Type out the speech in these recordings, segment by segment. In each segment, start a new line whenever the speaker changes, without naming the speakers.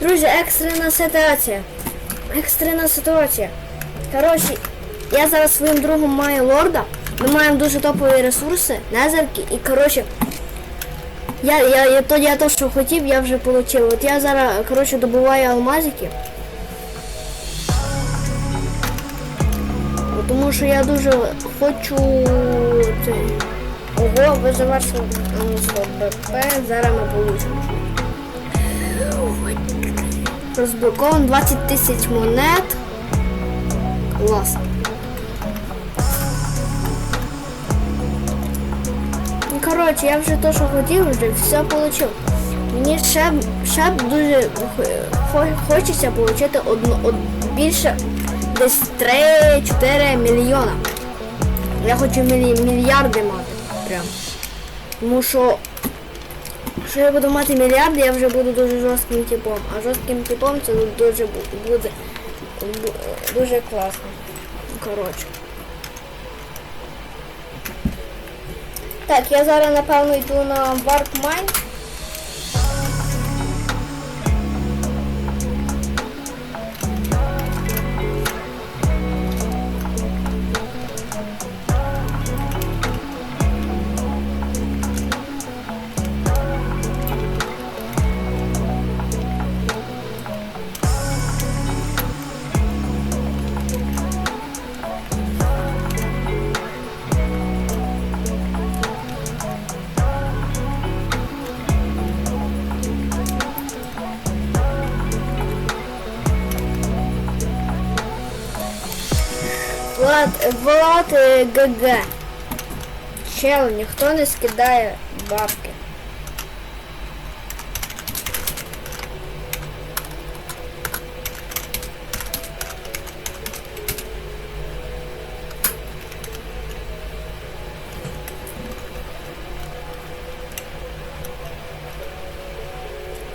Друзі, екстрена ситуація. Екстрена ситуація. Коротше, я зараз своїм другом маю лорда. Ми маємо дуже топові ресурси, незерки і коротше. Я, я, я, то, я то, що хотів, я вже отримав. От я зараз, коротше, добуваю алмазики. Тому що я дуже хочу. Ого, ви завершили БП, зараз ми получимо. Розблоковано 20 тисяч монет. Клас. Ну, коротше, я вже то, що хотів, вже все отримав. Мені ще, ще дуже хочеться отримати одну, од, більше десь 3-4 мільйона. Я хочу мільярди мати. Прям. Тому що, що я буду мати мільярд, я вже буду дуже жорстким типом. А жорстким типом це дуже буде дуже класно. Коротше. Так, я зараз напевно йду на Warp Mine. Влад, Влад е, ГГ. Чел, ніхто не скидає бабки.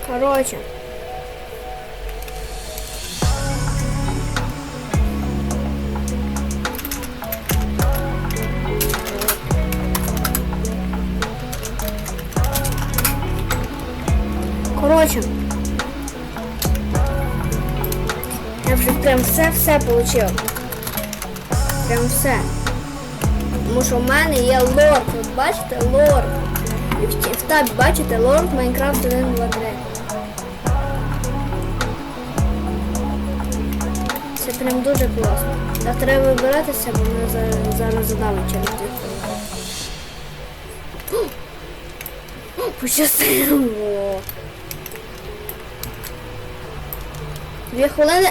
Короче. Прям все-все получив. Прям все. Тому що в мене є лорд. Ви бачите лорд. І в, табі бачите лорд Майнкрафт 1, 2, 3. Це прям дуже класно. Та треба вибиратися, бо мене зараз, зараз задавить через. О, Пощастило. Дві хвилини.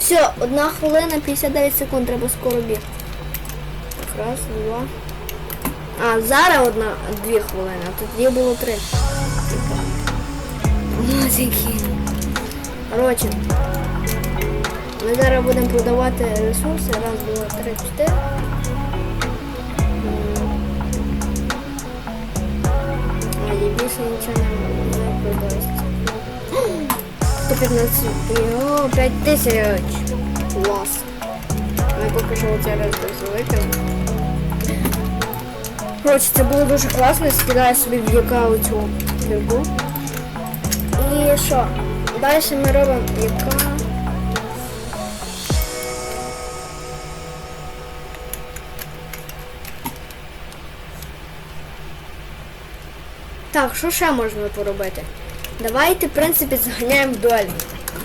Все, одна хвилина, 59 секунд, треба скоро бігти. Раз, два. А, зараз одна, дві хвилини, а тоді було три. Мазики. Коротше. Ми зараз будемо продавати ресурси. Раз, два, три, чотири. А, і більше нічого не, продасться. 115. О, 5 тисяч. Клас. Ми поки що оце викинемо. Коротше, це було дуже класно, скидаю собі в яка оцю фігу. І що? Далі ми робимо яка. Так, що ще можна поробити? Давайте, в принципі, зганяємо дуель.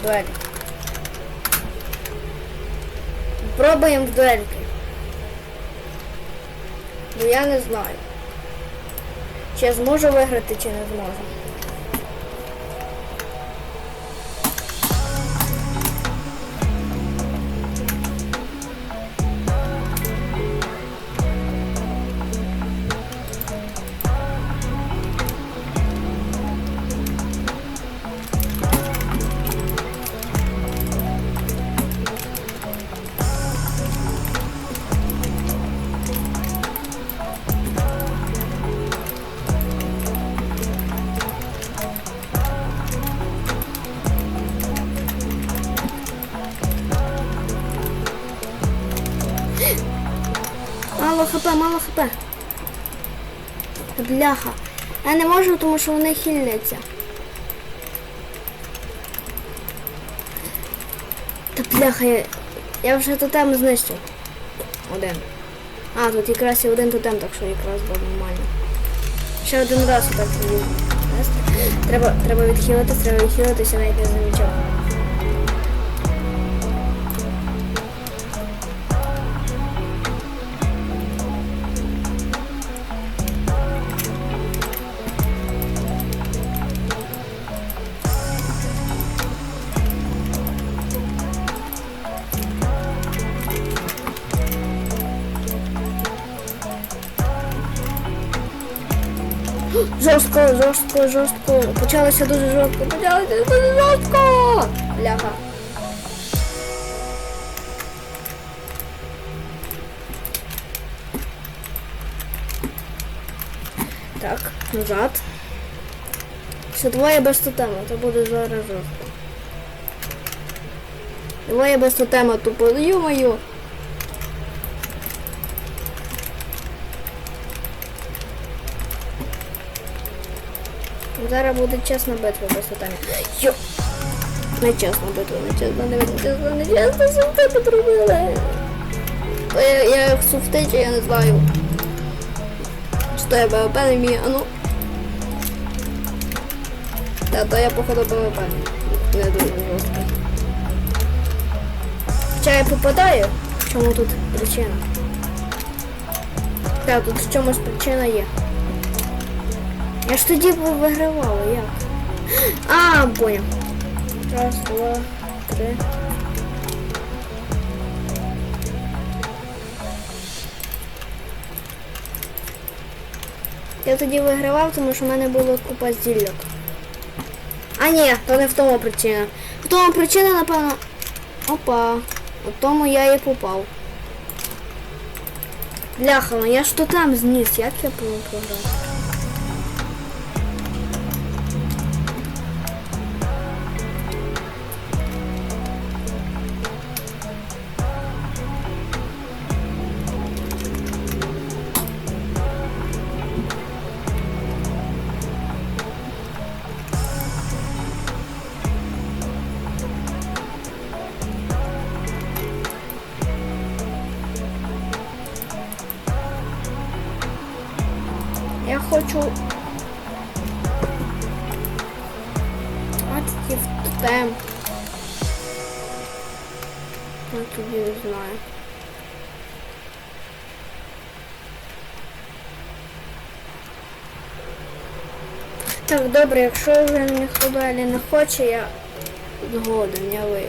Дуель. Пробуємо в дуельки. Бо я не знаю. Чи я зможу виграти, чи не зможу. бляха. Я не можу, тому що вони хильняться. Та бляха, я, я вже тотем знищив. Один. А, тут якраз і один тотем, так що якраз було нормально. Ще один раз отак. Треба треба відхилитися, треба відхилитися, навіть не замічав. Жорстко, жорстко, жорстко. Почалося дуже жорстко. Почалося дуже жорстко. Бляха. Так, назад. Ще двоє без тотему, це буде зараз жорстко. Двоє без тотема, тупо, ю-мою. Зараз буде чесна битва без тотемів. Йо! Не чесна битва, не чесна, не чесна, не чесна, суфти потрубили. Я, я як суфтичі, я не знаю. Чи то я БВП не вмію, а ну. Та то я походу БВП. Не дуже жорсткий. Хоча я попадаю, в чому тут причина? Так, тут в чомусь причина є. Я ж тоді вигравала, як? А, понял. Раз, два, три. Я тоді вигравав, тому що в мене було купа зілля. А ні, то не в тому причина. В тому причина, напевно. Опа. У тому я і попав. Бляха, ну я то там зніс, як я програв? Хочу. В тем. Я тоді не знаю. Так, добре, якщо вже ніхто далі не хоче, я згоден, я ви...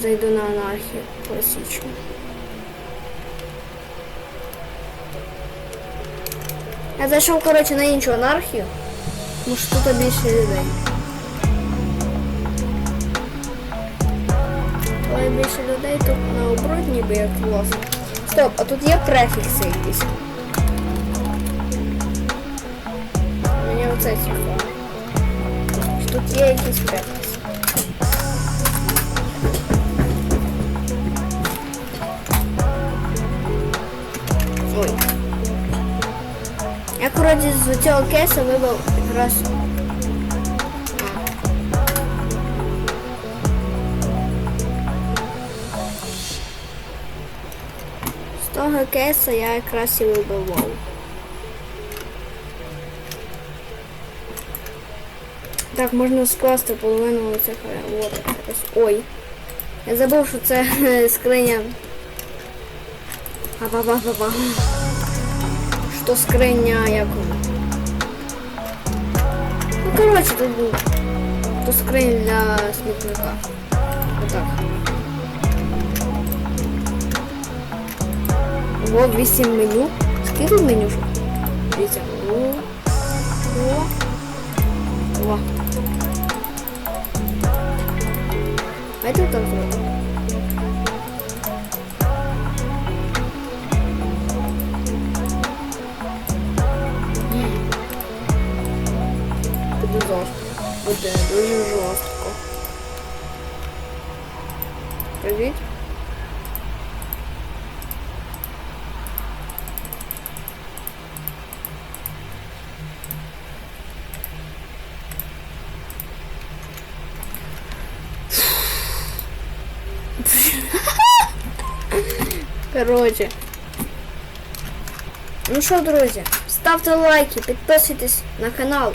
зайду на анархію класичну. Я зайшов, коротше, на іншу анархію. Тому що тут більше людей. Коли більше людей, тут наоборот ніби як лос. Стоп, а тут є префікси якісь. Мені оце цікаво. Тут є якісь префікси. Коротше, з цього кейсу вибив якраз. З того кейсу я якраз і вибивав. Так, можна скласти половину цих вот якось. Ой. Я забув, що це скриня. Ба-ба-ба-ба-ба что скриня як. Ну коротше, тут був. То скриня для смітника. Отак. Ого, 8 меню. Скільки меню? Дивіться. О. О. О. Давайте так зробимо. буде дуже жорстко. Привіт. Короче. Ну что, друзья, ставьте лайки, подписывайтесь на канал.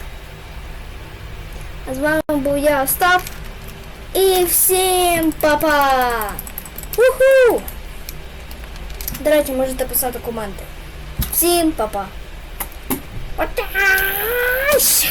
З вами був я, Остап. І всім па-па! Уху! До речі, можете писати коменти. Всім па-па! Оташ!